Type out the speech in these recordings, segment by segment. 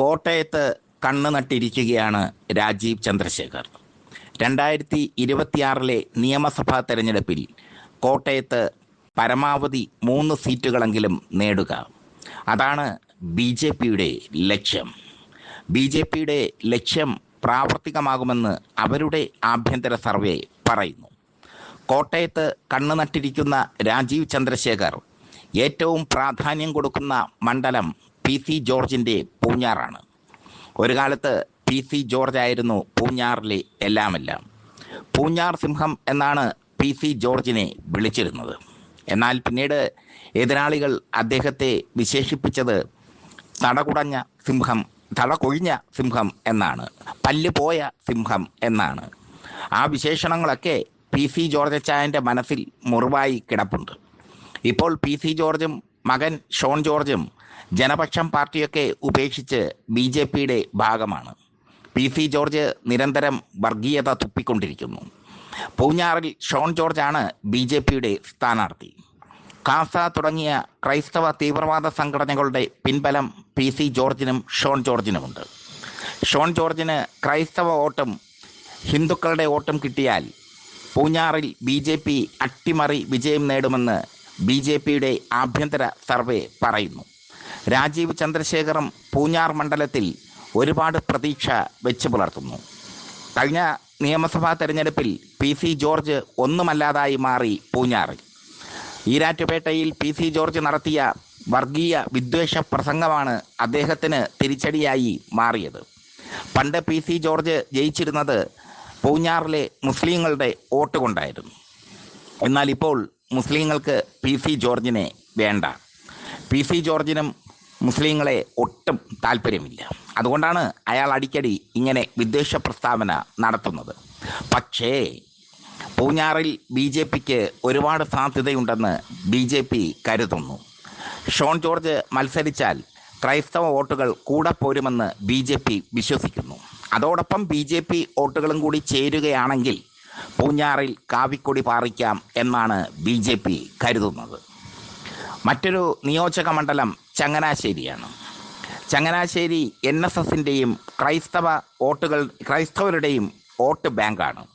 കോട്ടയത്ത് കണ്ണു നട്ടിരിക്കുകയാണ് രാജീവ് ചന്ദ്രശേഖർ. രണ്ടായിരത്തി ഇരുപത്തിയാറിലെ നിയമസഭാ തെരഞ്ഞെടുപ്പിൽ കോട്ടയത്ത് പരമാവധി മൂന്ന് സീറ്റുകളെങ്കിലും നേടുക. അതാണ് ബി ജെ പിയുടെ ലക്ഷ്യം. ബി ജെ പിയുടെ ലക്ഷ്യം പ്രാവർത്തികമാകുമെന്ന് അവരുടെ ആഭ്യന്തര സർവേ പറയുന്നു. കോട്ടയത്ത് കണ്ണു നട്ടിരിക്കുന്ന രാജീവ് ചന്ദ്രശേഖർ ഏറ്റവും പ്രാധാന്യം കൊടുക്കുന്ന മണ്ഡലം പി സി ജോർജിന്റെ പൂഞ്ഞാറാണ്. ഒരു കാലത്ത് പി സി ജോർജ് ആയിരുന്നു പൂഞ്ഞാറിലെ എല്ലാമെല്ലാം. പൂഞ്ഞാർ സിംഹം എന്നാണ് പി സി ജോർജിനെ വിളിച്ചിരുന്നത്. എന്നാൽ പിന്നീട് എതിരാളികൾ അദ്ദേഹത്തെ വിശേഷിപ്പിച്ചത് തടകുടഞ്ഞ സിംഹം തടകൊഴിഞ്ഞ സിംഹം എന്നാണ് പല്ല് പോയ സിംഹം എന്നാണ്. ആ വിശേഷണങ്ങളൊക്കെ പി സി ജോർജച്ചായന്റെ മനസ്സിൽ മുറിവായി കിടപ്പുണ്ട്. ഇപ്പോൾ പി സി ജോർജും മകൻ ഷോൺ ജോർജും ജനപക്ഷം പാർട്ടിയൊക്കെ ഉപേക്ഷിച്ച് ബി ജെ പിയുടെ ഭാഗമാണ്. പി സി ജോർജ് നിരന്തരം വർഗീയത തുപ്പിക്കൊണ്ടിരിക്കുന്നു. പൂഞ്ഞാറിൽ ഷോൺ ജോർജാണ് ബി ജെ പിയുടെ സ്ഥാനാർത്ഥി. കാസ തുടങ്ങിയ ക്രൈസ്തവ തീവ്രവാദ സംഘടനകളുടെ പിൻബലം പി സി ജോർജിനും ഷോൺ ജോർജിനുമുണ്ട്. ഷോൺ ജോർജിന് ക്രൈസ്തവ വോട്ടും ഹിന്ദുക്കളുടെ വോട്ടും കിട്ടിയാൽ പൂഞ്ഞാറിൽ ബി ജെ പി അട്ടിമറി വിജയം നേടുമെന്ന് ബി ജെ പിയുടെ ആഭ്യന്തര സർവേ പറയുന്നു. രാജീവ് ചന്ദ്രശേഖരം പൂഞ്ഞാർ മണ്ഡലത്തിൽ ഒരുപാട് പ്രതീക്ഷ വെച്ച് പുലർത്തുന്നു. കഴിഞ്ഞ നിയമസഭാ തെരഞ്ഞെടുപ്പിൽ പി സി ജോർജ് ഒന്നുമല്ലാതായി മാറി പൂഞ്ഞാറിൽ ഈരാറ്റുപേട്ടയിൽ പി സി ജോർജ് നടത്തിയ വർഗീയ വിദ്വേഷ പ്രസംഗമാണ് അദ്ദേഹത്തിന് തിരിച്ചടിയായി മാറിയത്. പണ്ട് പി സി ജോർജ് ജയിച്ചിരുന്നത് പൂഞ്ഞാറിലെ മുസ്ലിങ്ങളുടെ വോട്ട് കൊണ്ടായിരുന്നു. എന്നാൽ ഇപ്പോൾ മുസ്ലിങ്ങൾക്ക് പി സി ജോർജിനെ വേണ്ട. പി സി ജോർജിനും മുസ്ലിങ്ങളെ ഒട്ടും താല്പര്യമില്ല. അതുകൊണ്ടാണ് അയാൾ അടിക്കടി ഇങ്ങനെ വിദ്വേഷ പ്രസ്താവന നടത്തുന്നത്. പക്ഷേ പൂഞ്ഞാറിൽ ബി ജെ പിക്ക് ഒരുപാട് സാധ്യതയുണ്ടെന്ന് ബി ജെ പി കരുതുന്നു. ഷോൺ ജോർജ് മത്സരിച്ചാൽ ക്രൈസ്തവ വോട്ടുകൾ കൂടെ പോരുമെന്ന് ബി ജെ പി വിശ്വസിക്കുന്നു. അതോടൊപ്പം ബി ജെ പി വോട്ടുകളും കൂടി ചേരുകയാണെങ്കിൽ പൂഞ്ഞാറിൽ കാവിക്കൊടി പാറിക്കാം എന്നാണ് ബി ജെ പി കരുതുന്നത്. മറ്റൊരു നിയോജക മണ്ഡലം ചങ്ങനാശ്ശേരിയാണ്. ചങ്ങനാശ്ശേരി എൻ എസ് എസിന്റെയും ക്രൈസ്തവ വോട്ടുകൾ ക്രൈസ്തവരുടെയും വോട്ട് ബാങ്കാണ്.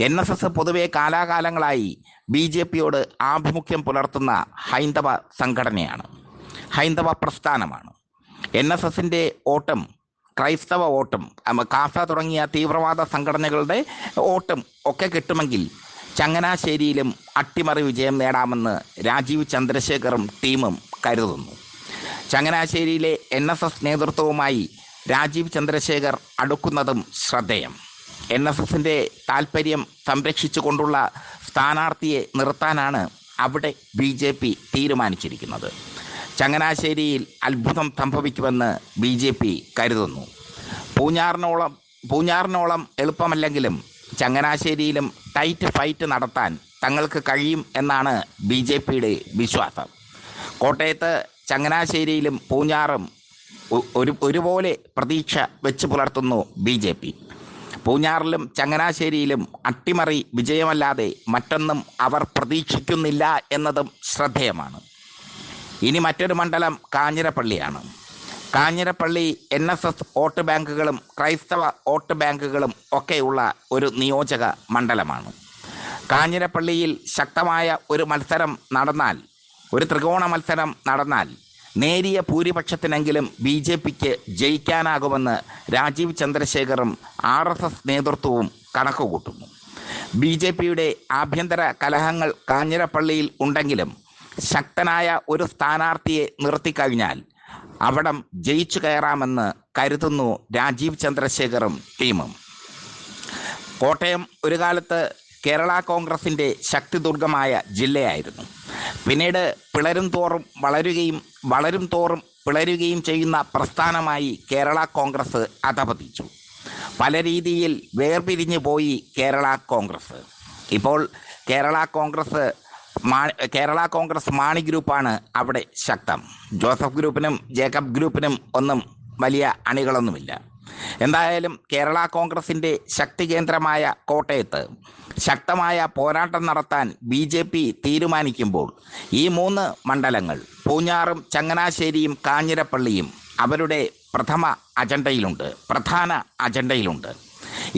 എൻ എസ് എസ് പൊതുവെ കാലാകാലങ്ങളായി ബി ജെ പിയോട് ആഭിമുഖ്യം പുലർത്തുന്ന ഹൈന്ദവ സംഘടനയാണ്. ഹൈന്ദവ പ്രസ്ഥാനമാണ്. എൻ എസ് എസിന്റെ ഓട്ടം ക്രൈസ്തവ ഓട്ടം കാസ തുടങ്ങിയ തീവ്രവാദ സംഘടനകളുടെ ഓട്ടം ഒക്കെ കിട്ടുമെങ്കിൽ ചങ്ങനാശ്ശേരിയിലും അട്ടിമറി വിജയം നേടാമെന്ന് രാജീവ് ചന്ദ്രശേഖറും ടീമും കരുതുന്നു. ചങ്ങനാശ്ശേരിയിലെ എൻ എസ് എസ് നേതൃത്വവുമായി രാജീവ് ചന്ദ്രശേഖർ അടുക്കുന്നതും ശ്രദ്ധേയം. എൻ എസ് എസിന്റെ താല്പര്യം സംരക്ഷിച്ചുകൊണ്ടുള്ള സ്ഥാനാർത്ഥിയെ നിർത്താനാണ് അവിടെ ബി ജെ പി തീരുമാനിച്ചിരിക്കുന്നത്. ചങ്ങനാശ്ശേരിയിൽ അത്ഭുതം സംഭവിക്കുമെന്ന് ബി ജെ പി കരുതുന്നു. പൂഞ്ഞാറിനോളം പൂഞ്ഞാറിനോളം എളുപ്പമല്ലെങ്കിലും ചങ്ങനാശ്ശേരിയിലും ടൈറ്റ് ഫൈറ്റ് നടത്താൻ തങ്ങൾക്ക് കഴിയും എന്നാണ് ബി ജെ പിയുടെ വിശ്വാസം. കോട്ടയത്ത് ചങ്ങനാശ്ശേരിയിലും പൂഞ്ഞാറും ഒരു ഒരുപോലെ പ്രതീക്ഷ വെച്ച് പുലർത്തുന്നു ബി ജെ പി. പൂഞ്ഞാറിലും ചങ്ങനാശ്ശേരിയിലും അട്ടിമറി വിജയമല്ലാതെ മറ്റൊന്നും അവർ പ്രതീക്ഷിക്കുന്നില്ല എന്നതും ശ്രദ്ധേയമാണ്. ഇനി മറ്റൊരു മണ്ഡലം കാഞ്ഞിരപ്പള്ളിയാണ്. Kanjirappally N S S vote ബാങ്കുകളും ക്രൈസ്തവ വോട്ട് ബാങ്കുകളും ഒക്കെയുള്ള ഒരു നിയോജക മണ്ഡലമാണ്. കാഞ്ഞിരപ്പള്ളിയിൽ ശക്തമായ ഒരു മത്സരം നടന്നാൽ ഒരു ത്രികോണ മത്സരം നടന്നാൽ നേരിയ ഭൂരിപക്ഷത്തിനെങ്കിലും ബി ജെ പിക്ക് ജയിക്കാനാകുമെന്ന് രാജീവ് ചന്ദ്രശേഖറും ആർ എസ് എസ് നേതൃത്വവും കണക്കുകൂട്ടുന്നു. ബി ജെ പിയുടെ ആഭ്യന്തര കലഹങ്ങൾ കാഞ്ഞിരപ്പള്ളിയിൽ ഉണ്ടെങ്കിലും ശക്തനായ ഒരു സ്ഥാനാർത്ഥിയെ നിർത്തിക്കഴിഞ്ഞാൽ അവിടം ജയിച്ചു കയറാമെന്ന് കരുതുന്നു രാജീവ് ചന്ദ്രശേഖറും ടീമും. കോട്ടയം ഒരു കാലത്ത് കേരള കോൺഗ്രസിന്റെ ശക്തിദുർഗമായ ജില്ലയായിരുന്നു. പിന്നീട് പിളരും തോറും വളരുകയും വളരും തോറും പിളരുകയും ചെയ്യുന്ന പ്രസ്ഥാനമായി കേരള കോൺഗ്രസ് അധപതിച്ചു. പല രീതിയിൽ വേർപിരിഞ്ഞു പോയി കേരള കോൺഗ്രസ്. ഇപ്പോൾ കേരള കോൺഗ്രസ് മാ കേരള കോൺഗ്രസ് മാണി ഗ്രൂപ്പാണ് അവിടെ ശക്തം. ജോസഫ് ഗ്രൂപ്പിനും ജേക്കബ് ഗ്രൂപ്പിനും ഒന്നും വലിയ അണികളൊന്നുമില്ല. എന്തായാലും കേരള കോൺഗ്രസിന്റെ ശക്തി കേന്ദ്രമായ കോട്ടയത്ത് ശക്തമായ പോരാട്ടം നടത്താൻ ബി ജെ പി തീരുമാനിക്കുമ്പോൾ ഈ മൂന്ന് മണ്ഡലങ്ങൾ പൂഞ്ഞാറും ചങ്ങനാശ്ശേരിയും കാഞ്ഞിരപ്പള്ളിയും അവരുടെ പ്രഥമ അജണ്ടയിലുണ്ട് പ്രധാന അജണ്ടയിലുണ്ട്.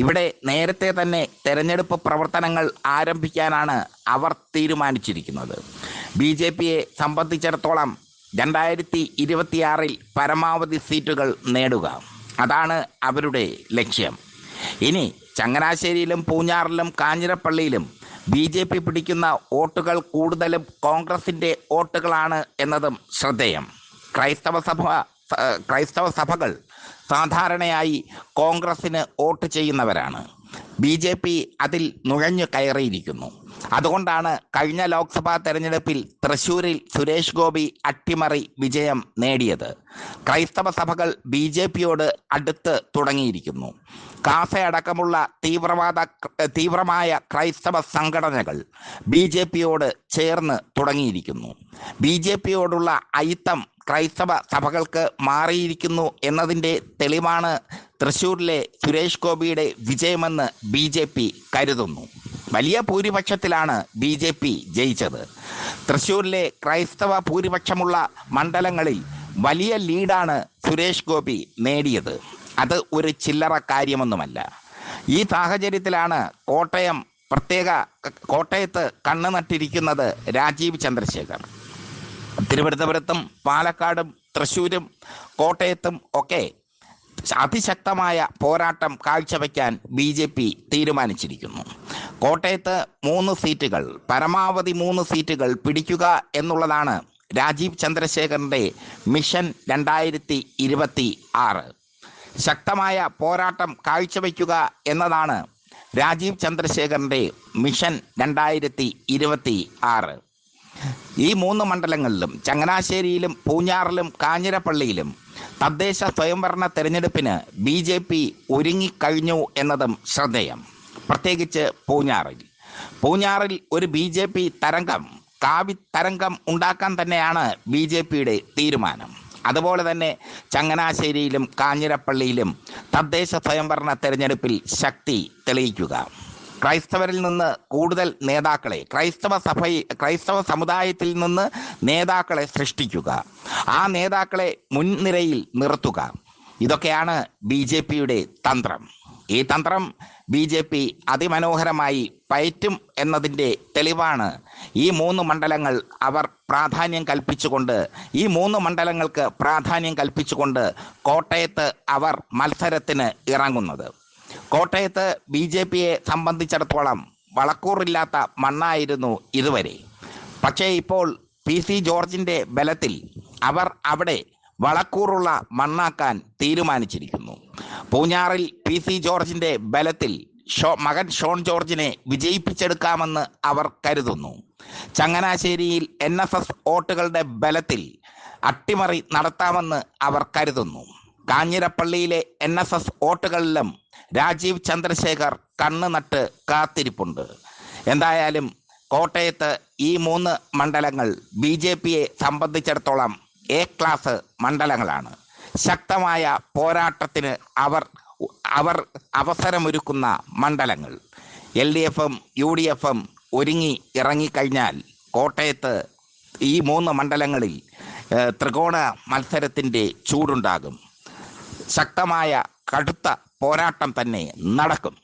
ഇവിടെ നേരത്തെ തന്നെ തെരഞ്ഞെടുപ്പ് പ്രവർത്തനങ്ങൾ ആരംഭിക്കാനാണ് അവർ തീരുമാനിച്ചിരിക്കുന്നത്. ബി ജെ പിയെ സംബന്ധിച്ചിടത്തോളം രണ്ടായിരത്തി ഇരുപത്തിയാറിൽ പരമാവധി സീറ്റുകൾ നേടുക. അതാണ് അവരുടെ ലക്ഷ്യം. ഇനി ചങ്ങനാശ്ശേരിയിലും പൂഞ്ഞാറിലും കാഞ്ഞിരപ്പള്ളിയിലും ബി ജെ പി പിടിക്കുന്ന വോട്ടുകൾ കൂടുതലും കോൺഗ്രസിന്റെ വോട്ടുകളാണ് എന്നതും ശ്രദ്ധേയം. ക്രൈസ്തവ സഭ ക്രൈസ്തവ സഭകൾ സാധാരണയായി കോൺഗ്രസിന് വോട്ട് ചെയ്യുന്നവരാണ്. ബി ജെ പി അതിൽ നുഴഞ്ഞു കയറിയിരിക്കുന്നു. അതുകൊണ്ടാണ് കഴിഞ്ഞ ലോക്സഭാ തെരഞ്ഞെടുപ്പിൽ തൃശൂരിൽ സുരേഷ് ഗോപി അട്ടിമറി വിജയം നേടിയത്. ക്രൈസ്തവ സഭകൾ ബി ജെ പിയോട് അടുത്ത് തുടങ്ങിയിരിക്കുന്നു. കാസ അടക്കമുള്ള തീവ്രവാദ തീവ്രമായ ക്രൈസ്തവ സംഘടനകൾ ബി ജെ പിയോട് ചേർന്ന് തുടങ്ങിയിരിക്കുന്നു. ബി ജെ പിയോടുള്ള അയിത്തം ക്രൈസ്തവ സഭകൾക്ക് മാറിയിരിക്കുന്നു എന്നതിന്റെ തെളിവാണ് തൃശൂരിലെ സുരേഷ് ഗോപിയുടെ വിജയമെന്ന് ബി കരുതുന്നു. വലിയ ഭൂരിപക്ഷത്തിലാണ് ബി ജെ പി ജയിച്ചത്. തൃശ്ശൂരിലെ ക്രൈസ്തവ ഭൂരിപക്ഷമുള്ള മണ്ഡലങ്ങളിൽ വലിയ ലീഡാണ് സുരേഷ് ഗോപി നേടിയത്. അത് ഒരു ചില്ലറ കാര്യമൊന്നുമല്ല. ഈ സാഹചര്യത്തിലാണ് കോട്ടയം പ്രത്യേക കോട്ടയത്ത് കണ്ണു നട്ടിരിക്കുന്നത് രാജീവ് ചന്ദ്രശേഖർ. തിരുവനന്തപുരത്തും പാലക്കാടും തൃശ്ശൂരും കോട്ടയത്തും ഒക്കെ അതിശക്തമായ പോരാട്ടം കാഴ്ചവെക്കാൻ ബി ജെ പി തീരുമാനിച്ചിരിക്കുന്നു. കോട്ടയത്ത് മൂന്ന് സീറ്റുകൾ പരമാവധി മൂന്ന് സീറ്റുകൾ പിടിക്കുക എന്നുള്ളതാണ് രാജീവ് ചന്ദ്രശേഖറിന്റെ മിഷൻ രണ്ടായിരത്തി ഇരുപത്തി ആറ് ശക്തമായ പോരാട്ടം കാഴ്ചവെക്കുക എന്നതാണ് രാജീവ് ചന്ദ്രശേഖറിന്റെ മിഷൻ രണ്ടായിരത്തി ഇരുപത്തി ആറ് ഈ മൂന്ന് മണ്ഡലങ്ങളിലും ചങ്ങനാശ്ശേരിയിലും പൂഞ്ഞാറിലും കാഞ്ഞിരപ്പള്ളിയിലും തദ്ദേശ സ്വയംഭരണ തെരഞ്ഞെടുപ്പിന് ബി ജെ പി ഒരുങ്ങിക്കഴിഞ്ഞു എന്നതും ശ്രദ്ധേയം. പ്രത്യേകിച്ച് പൂഞ്ഞാറിൽ. പൂഞ്ഞാറിൽ ഒരു ബി ജെ പി തരംഗം കാവി തരംഗം ഉണ്ടാക്കാൻ തന്നെയാണ് ബി ജെ പിയുടെ തീരുമാനം. അതുപോലെ തന്നെ ചങ്ങനാശ്ശേരിയിലും കാഞ്ഞിരപ്പള്ളിയിലും തദ്ദേശ സ്വയംഭരണ തെരഞ്ഞെടുപ്പിൽ ശക്തി തെളിയിക്കുക. ക്രൈസ്തവരിൽ നിന്ന് കൂടുതൽ നേതാക്കളെ ക്രൈസ്തവ സഭ ക്രൈസ്തവ സമുദായത്തിൽ നിന്ന് നേതാക്കളെ സൃഷ്ടിക്കുക. ആ നേതാക്കളെ മുൻനിരയിൽ നിർത്തുക. ഇതൊക്കെയാണ് ബി ജെ പിയുടെ തന്ത്രം. ഈ തന്ത്രം ബി ജെ പി അതിമനോഹരമായി പയറ്റും എന്നതിന്റെ തെളിവാണ് ഈ മൂന്ന് മണ്ഡലങ്ങൾ അവർ പ്രാധാന്യം കൽപ്പിച്ചുകൊണ്ട് ഈ മൂന്ന് മണ്ഡലങ്ങൾക്ക് പ്രാധാന്യം കൽപ്പിച്ചുകൊണ്ട് കോട്ടയത്ത് അവർ മത്സരത്തിന് ഇറങ്ങുന്നത്. കോട്ടയത്ത് ബി ജെ പിയെ സംബന്ധിച്ചിടത്തോളം വളക്കൂറില്ലാത്ത മണ്ണായിരുന്നു ഇതുവരെ. പക്ഷേ ഇപ്പോൾ പി സി ജോർജിന്റെ ബലത്തിൽ അവർ അവിടെ വളക്കൂറുള്ള മണ്ണാക്കാൻ തീരുമാനിച്ചിരിക്കുന്നു. പൂഞ്ഞാറിൽ പി സി ജോർജിന്റെ ബലത്തിൽ ഷോ മകൻ ഷോൺ ജോർജിനെ വിജയിപ്പിച്ചെടുക്കാമെന്ന് അവർ കരുതുന്നു. ചങ്ങനാശ്ശേരിയിൽ എൻ എസ് എസ് വോട്ടുകളുടെ ബലത്തിൽ അട്ടിമറി നടത്താമെന്ന് അവർ കരുതുന്നു. കാഞ്ഞിരപ്പള്ളിയിലെ എൻ എസ് എസ് വോട്ടുകളിലും രാജീവ് ചന്ദ്രശേഖർ കണ്ണു നട്ട് കാത്തിരിപ്പുണ്ട്. എന്തായാലും കോട്ടയത്ത് ഈ മൂന്ന് മണ്ഡലങ്ങൾ ബി ജെ പിയെ സംബന്ധിച്ചിടത്തോളം എ ക്ലാസ് മണ്ഡലങ്ങളാണ്. ശക്തമായ പോരാട്ടത്തിന് അവർ അവർ അവസരമൊരുക്കുന്ന മണ്ഡലങ്ങൾ. എൽ ഡി എഫും യു ഡി എഫും ഒരുങ്ങി ഇറങ്ങിക്കഴിഞ്ഞാൽ കോട്ടയത്ത് ഈ മൂന്ന് മണ്ഡലങ്ങളിൽ ത്രികോണ മത്സരത്തിന്റെ ചൂടുണ്ടാകും. ശക്തമായ കടുത്ത പോരാട്ടം തന്നെ നടക്കും